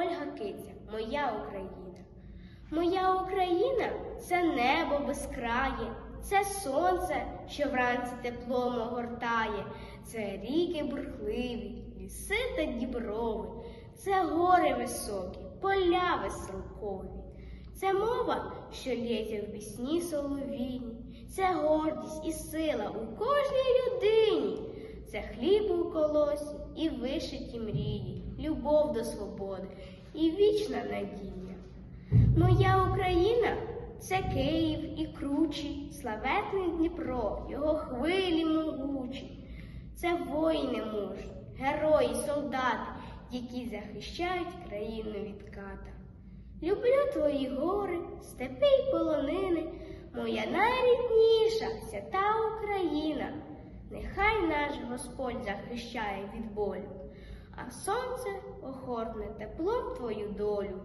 Ольга Киця, моя Україна. Моя Україна це небо безкрає, це сонце, що вранці теплом огортає, це ріки бурхливі, ліси та діброви, це гори високі, поля веселкові. Це мова, що лється в пісні соловіні, це гордість і сила у кожній людині, це хліб у колосі і вишиті мрії, любов до свободи і вічна надія. Моя Україна це Київ і кручі, славетний Дніпро, його хвилі могучі. Це воїни мужні, герої, солдати, які захищають країну від ката. Люблю твої гори, степи й полонини, моя найрідніша свята Україна. Нехай наш Господь захищає від болю, а сонце охорне тепло твою долю.